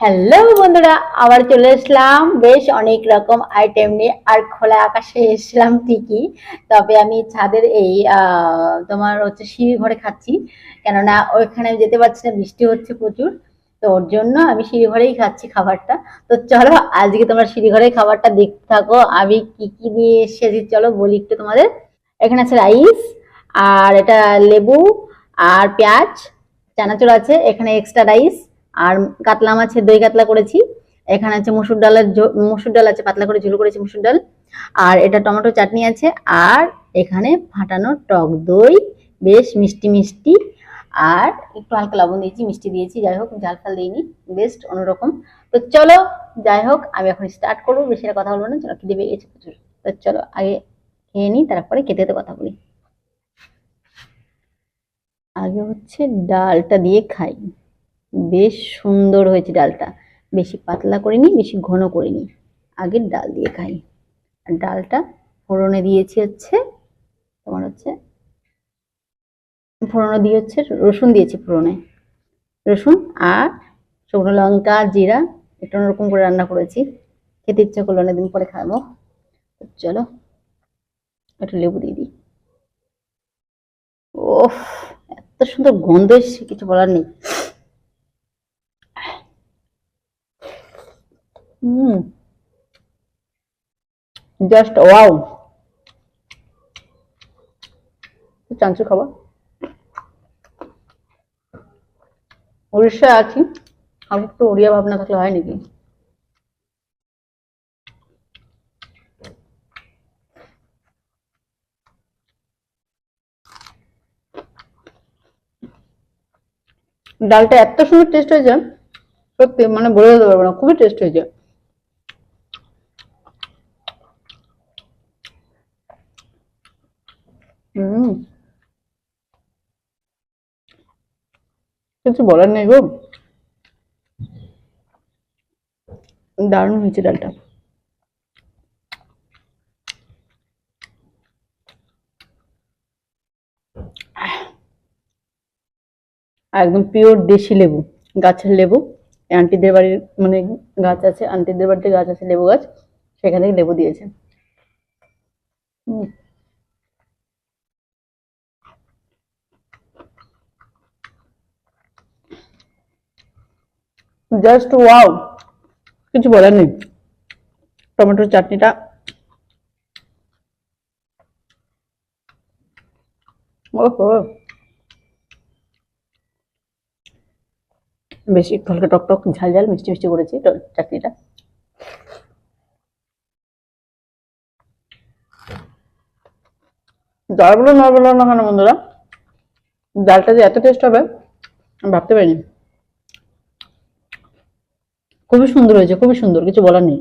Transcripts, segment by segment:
Hello বন্ধুরা। আবার চলে এসলাম। বেশ অনেক রকম আইটেম নিয়ে আর খোলা আকাশে এসলাম ঠিকই। তবে আমি ছাদের এই তোমার হচ্ছে সিঁড়ি ঘরে খাচ্ছি। কেননা ওইখানে আমি যেতে পারছি না, বৃষ্টি হচ্ছে প্রচুর। তো ওর জন্য আমি সিঁড়ি ঘরেই খাচ্ছি খাবারটা। তো চলো, আজকে তোমরা সিঁড়ি ঘরেই খাবারটা দেখতে থাকো। আমি কি কি নিয়ে এসেছি চলো বলি একটু তোমাদের। এখানে আছে রাইস আর এটা লেবু, আর পেঁয়াজ, চানাচুর আছে। এখানে এক্সট্রা রাইস আর কাতলা মাছের দই কাতলা করেছি। এখানে আছে মসুর ডালের মসুর ডাল আছে, পাতলা করে ঝোল করেছি মসুর ডাল। আর এটা টমেটো চাটনি আছে, আর এখানে ফাটানো টক দই, বেশ মিষ্টি মিষ্টি। আর একটু হালকা লবণ দিয়েছি, মিষ্টি দিয়েছি, যাই হোক, ঝাল ফাল দিইনি বেস্ট অন্যরকম। তো চলো, যাই হোক, আমি এখন স্টার্ট করব, বেশি কথা বলব না, চলো খিদে পেয়ে গেছে প্রচুর। তো চলো, আগে খেয়ে নিই, তারপরে খেতে খেতে কথা বলি। আগে হচ্ছে ডালটা দিয়ে খাই। বেশ সুন্দর হয়েছে ডালটা। বেশি পাতলা করিনি, বেশি ঘন করিনি। আগে ডাল দিয়ে খাই। আর ডালটা ফোড়নে দিয়েছি হচ্ছে, তোমার হচ্ছে, ফোড়নে দিয়ে হচ্ছে রসুন দিয়েছি ফোড়নে। রসুন আর শুকনো লঙ্কা, জিরা, একটু অন্যরকম করে রান্না করেছি। খেতে ইচ্ছা করল অনেকদিন পরে খাব। চলো, একটু লেবু দিয়ে দিই। ওফ, এত সুন্দর গন্ধ এসছে, কিছু বলার নেই। হুম জাস্ট ওয়াও চাঞ্চু খাবার? উড়িষ্যায় আছি। আর একটু উড়িয়া ভাবনা থাকলে হয় নাকি? ডালটা এত সুন্দর টেস্ট হয়েছে, সত্যি মানে বলে দিতে পারব না, খুবই টেস্ট হয়েছে হুম কিছু বলার নেই গো। দারুণ হয়েছে ডালটা। একদম পিওর দেশি লেবু, গাছের লেবু। আন্টিদের বাড়ির মানে গাছ আছে আন্টিদের বাড়িতে গাছ আছে, লেবু গাছ। সেখান লেবু দিয়েছে। জাস্ট ওয়াও কিছু বলার নেই টমেটোর চাটনিটা বেশি হালকা টক টক ঝাল ঝাল মিষ্টি মিষ্টি করেছি চাটনিটা যার বলো না বলো না কেন বন্ধুরা ডালটা যে এত টেস্ট হবে ভাবতে পারিনি খুবই সুন্দর হয়েছে খুবই সুন্দর কিছু বলার নেই।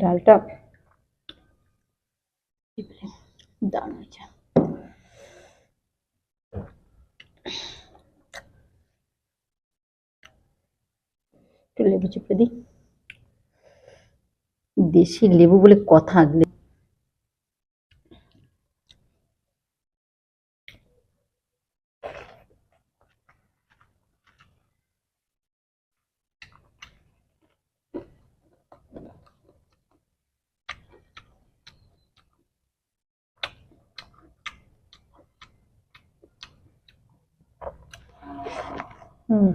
ডালটা। দারুণ হয়েছে। একটু লেবু চিপড়ে দিই। দেশি লেবু বলে কথা লে- হুম।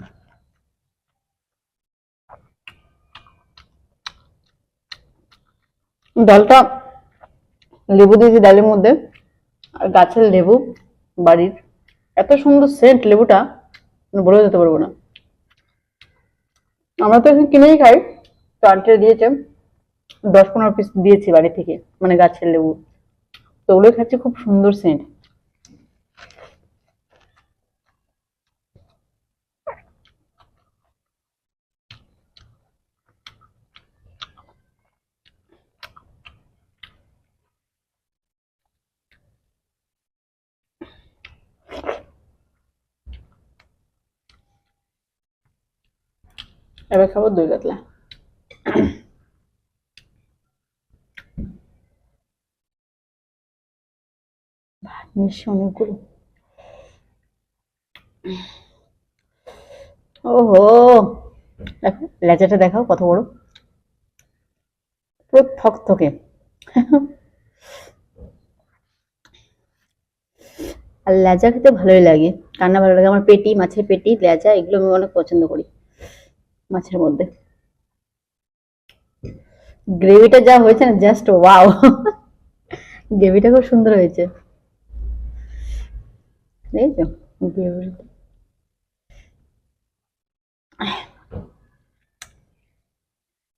ডালটা লেবু দিয়েছি ডালের মধ্যে, আর গাছের লেবু, বাড়ির, এত সুন্দর সেন্ট লেবুটা বলে যেতে পারব না। আমরা তো এখন কিনেই খাই, তো আন্টিরা দিয়েছে, দশ পনেরো পিস দিয়েছি বাড়ি থেকে মানে গাছের লেবু। তো ওগুলোই খাচ্ছি, খুব সুন্দর সেন্ট এবার খাব দই কাতলা। ভাত ওহো, দেখো লেজাটা দেখাও কত বড়। পুরো থকথকে আর লেজা খেতে ভালোই লাগে। রান্না ভালো লাগে? আমার পেটি, মাছের পেটি লেজা এগুলো আমি অনেক পছন্দ করি। মাছের মধ্যে। গ্রেভিটা যা হয়েছে না জাস্ট ওয়াও গ্রেভিটা খুব সুন্দর হয়েছে।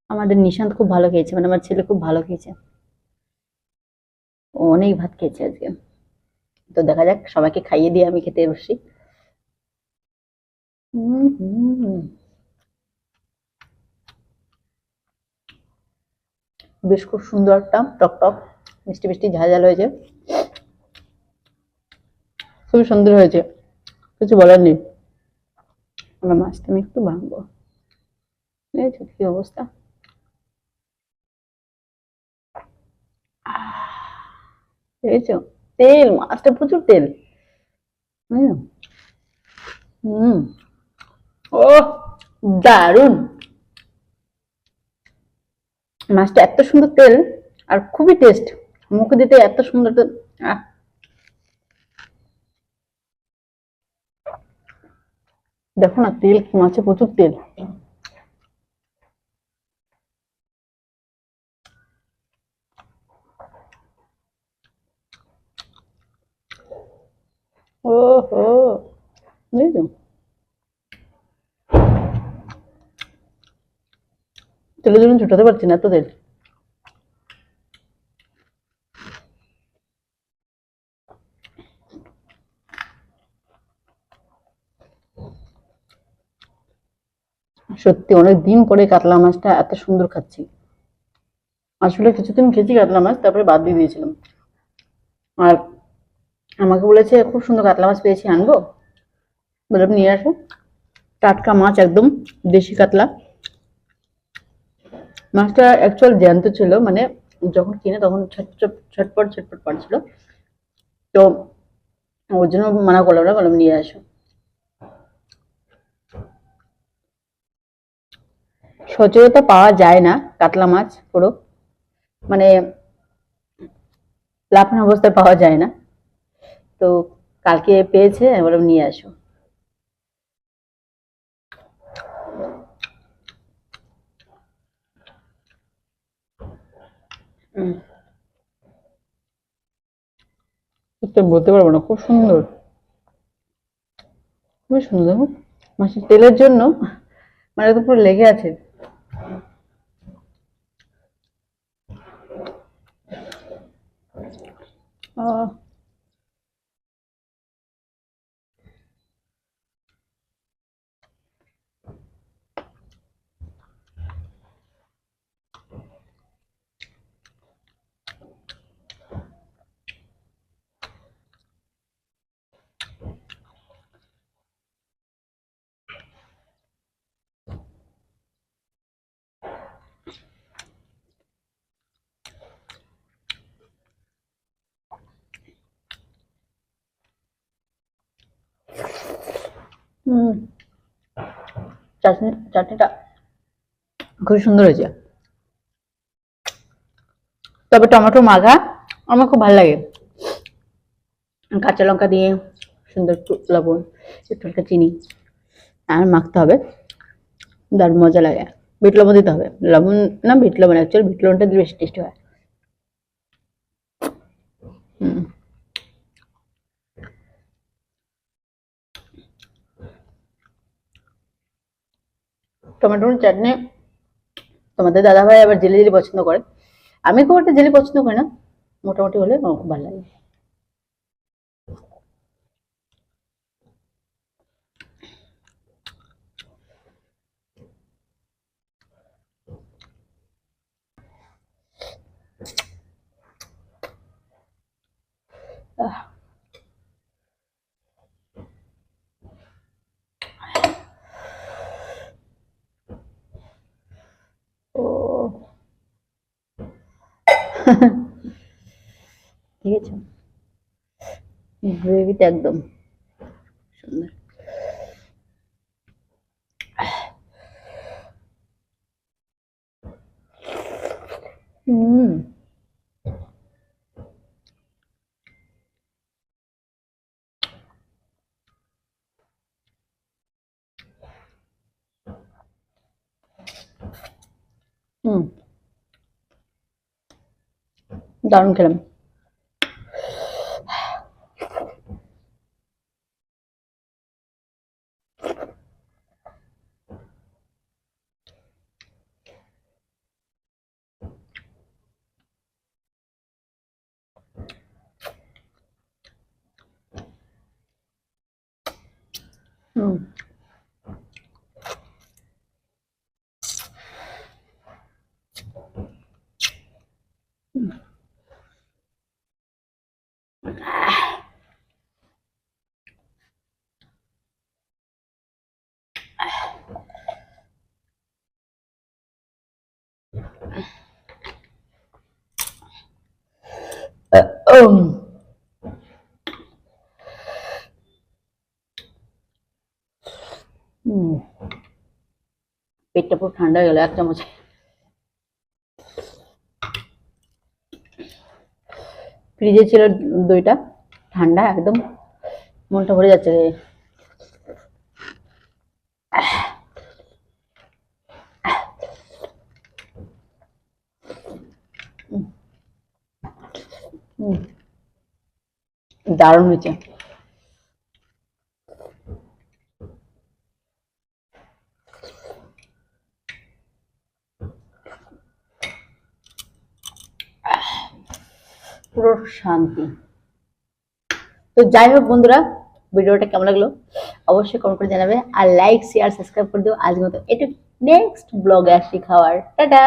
আমাদের নিশান্ত খুব ভালো খেয়েছে মানে আমার ছেলে খুব ভালো খেয়েছে। অনেক ভাত খেয়েছে আজকে। তো দেখা যাক, সবাইকে খাইয়ে দিয়ে আমি খেতে বসি হুম হুম। বেশ খুব সুন্দর একটা টক টক, মিষ্টি মিষ্টি ঝাল ঝাল হয়েছে। খুবই সুন্দর হয়েছে। কিছু বলার নেই। আমার মাছটা আমি একটু ভাঙবো। দেখেছ কি অবস্থা? তেল, মাছটা প্রচুর তেল। হুম। ও দারুণ। মাছটা এত সুন্দর তেল আর খুবই টেস্ট মুখে দিতে এত সুন্দর দেখো না তেল মাছে, প্রচুর তেল। ও হো বুঝছ? তেলের জন্য ছুটাতে পারছি না তেল সত্যি, অনেক দিন পরে কাতলা মাছটা এত সুন্দর খাচ্ছি। আসলে কিছুদিন খেয়েছি কাতলা মাছ, তারপরে বাদ দিয়ে দিয়েছিলাম। আর আমাকে বলেছে, খুব সুন্দর কাতলা মাছ পেয়েছি, আনব? বললাম নিয়ে আসো। টাটকা মাছ একদম, দেশি কাতলা। মাছটা অ্যাকচুয়াল জ্যান্ত ছিল মানে যখন কিনে তখন ছটপট ছটপট পারছিল। তো ওর জন্য মানা করলাম না, বললাম নিয়ে আসো। সচরাচর পাওয়া যায় না, কাতলা মাছ পুরো। মানে লাফানো অবস্থায় পাওয়া যায় না। তো কালকে পেয়েছে বললাম নিয়ে আসো। বলতে পারব না, খুব সুন্দর। খুবই সুন্দর মাছের তেলের জন্য মানে তো পুরো লেগে আছে। আহ হুম। চাটনি, চাটনিটা খুব সুন্দর হয়েছে। তবে টমেটো মাখা আমার খুব ভালো লাগে। কাঁচা লঙ্কা দিয়ে সুন্দর একটু লবণ, একটু হালকা চিনি, আর মাখতে হবে। দারুণ মজা লাগে। বিট লবণ দিতে হবে। লবণ না, বিট লবণ অ্যাকচুয়ালি বিট লবণটা দিলে বেশি টেস্টি হয় হুম টমেটোর চাটনি। তোমাদের দাদা ভাই আবার জেলি জেলি পছন্দ করে। আমি খুব একটা জেলি পছন্দ করি না। মোটামুটি হলে আমার খুব ভালো লাগে। আহ দেখেছ গ্রেভিটা একদম সুন্দর। হুম। হুম। দারুণ খেলাম। হুম উম। হুম পুরো ঠান্ডা হয়ে গেল, এক চামচ ফ্রিজে ছিল দইটা, ঠান্ডা একদম, মনটা ভরে যাচ্ছে। দারুণ হয়েছে পুরো শান্তি। তো যাই হোক বন্ধুরা, ভিডিওটা কেমন লাগল অবশ্যই কমেন্ট করে জানাবে আর লাইক শেয়ার সাবস্ক্রাইব করে দিও। আজকে মতো এটা নেক্সট ব্লগে আসি খাওয়ার। টাটা!